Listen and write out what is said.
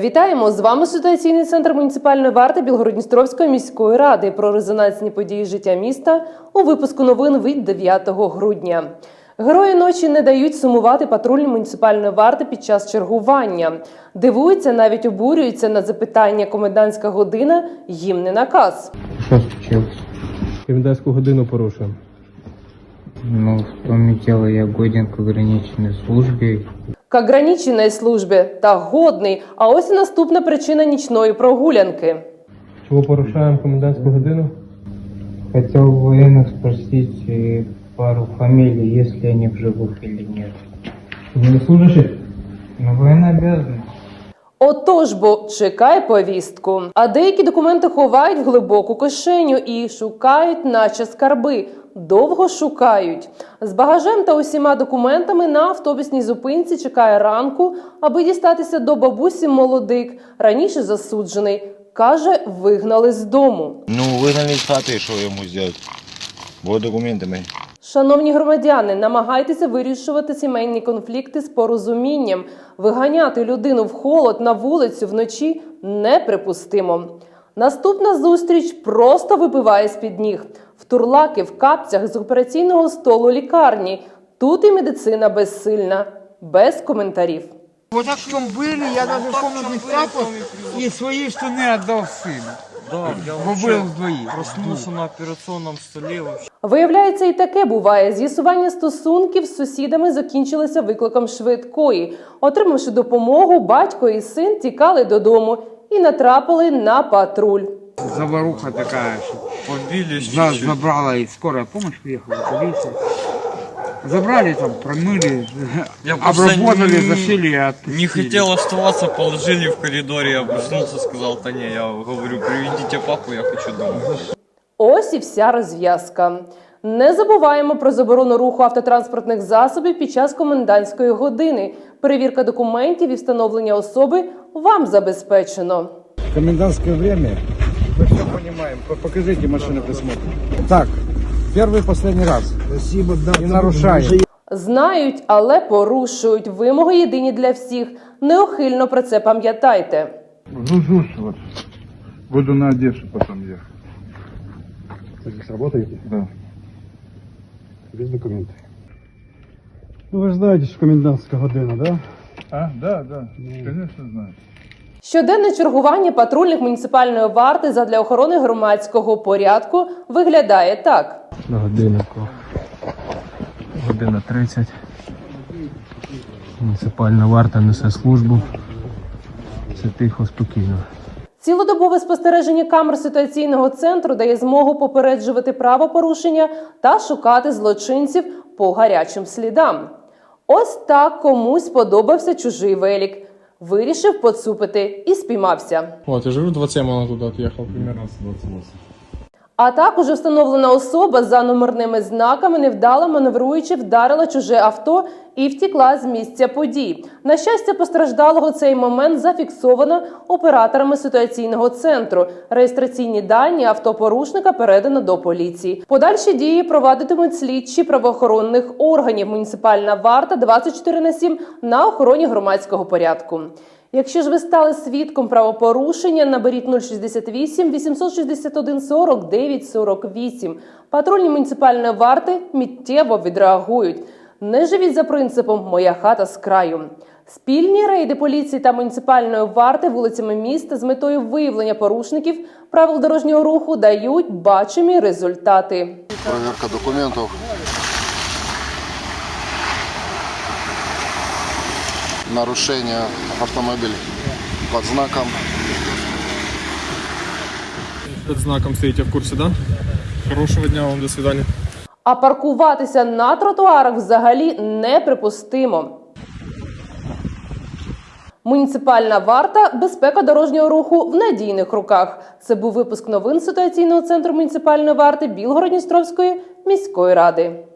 Вітаємо з вами ситуаційний центр муніципальної варти Білгородністровської міської ради про резонансні події життя міста у випуску новин від 9 грудня. Герої ночі не дають сумувати патрульні муніципальної варти під час чергування. Дивуються, навіть обурюються на запитання комендантська година їм не наказ. Що случилось? Комендантську годину порушуємо. Ну, в том и дело, я годен к ограниченной службе К ограниченій службі та годний. А ось і наступна причина нічної прогулянки. Чого порушаємо комендантську годину? Хотел у военных спросить э, пару фамилий, есть ли они в живых или нет. Ви не служите? Ну, военно обязаны. Отож бо чекай повістку. А деякі документи ховають в глибоку кишеню і шукають, наче скарби. Довго шукають. З багажем та усіма документами на автобусній зупинці чекає ранку, аби дістатися до бабусі молодик, раніше засуджений. Каже, вигнали з дому. Ну, вигнали з хати, що йому зробити? Бо документами. Шановні громадяни, намагайтеся вирішувати сімейні конфлікти з порозумінням. Виганяти людину в холод на вулицю вночі неприпустимо. Наступна зустріч просто випиває з-під ніг. В турлаки в капцях з операційного столу лікарні. Тут і медицина безсильна, без коментарів. Вот так в чем были, я даже комнатных тапок и свои штаны отдал сыну. Да, я вообще проснулся на операционном столе вообще. Виявляється, і таке буває. З'ясування стосунків з сусідами закінчилося викликом швидкої. Отримавши допомогу, батько і син тікали додому і натрапили на патруль. Заваруха такая, что Побили чуть-чуть. забрала и скорая помощь приехала, полиция. Забрали там, промыли, Я просто обработали, не- зашили и отпустили. Не хотел оставаться, положили в коридоре, я проснулся, сказал, да не, я говорю, приведите папу, я хочу домой. Ось і вся розв'язка. Не забуваємо про заборону руху автотранспортних засобів під час комендантської години. Перевірка документів і встановлення особи вам забезпечено. Комендантское время. Мы все понимаем. П- Покажите машину присмотра. Так, первый и последний раз. Спасибо, да. Не нарушаем. Знають, але порушують вимоги єдині для всіх. Неохильно про це пам'ятайте. Гружусь вот. Буду на Одессу потом ехать. Здесь работаете? Да. Без документов. Ну, вы же знаете, что комендантская година, да? А, да, да. Конечно, знаю. Щоденне чергування патрульних муніципальної варти задля охорони громадського порядку виглядає так. На годиннику. Година 30. Муніципальна варта несе службу. Все тихо, спокійно. Цілодобове спостереження камер ситуаційного центру дає змогу попереджувати правопорушення та шукати злочинців по гарячим слідам. Ось так комусь сподобався чужий велік. Вирішив поцупити і спіймався. От я живу 27, он туда отъехал примерно. А також встановлена особа за номерними знаками, невдало маневруючи, вдарила чуже авто і втікла з місця подій. На щастя, постраждалого цей момент зафіксовано операторами ситуаційного центру. Реєстраційні дані автопорушника передано до поліції. Подальші дії провадитимуть слідчі правоохоронних органів. Муніципальна варта 24 на 7 на охороні громадського порядку. Якщо ж ви стали свідком правопорушення, наберіть 068 861 49 48. Патрульні муніципальної варти миттєво відреагують. Не живіть за принципом Моя хата з краю. Спільні рейди поліції та муніципальної варти вулицями міста з метою виявлення порушників правил дорожнього руху дають бачимі результати. Проверка документів. Нарушення автомобіль під знаком. Под знаком стоите в курсе, да? Хорошего дня вам, до свидания. А паркуватися на тротуарах взагалі неприпустимо. Муніципальна варта безпека дорожнього руху в надійних руках. Це був випуск новин ситуаційного центру муніципальної варти Білгородністровської міської ради.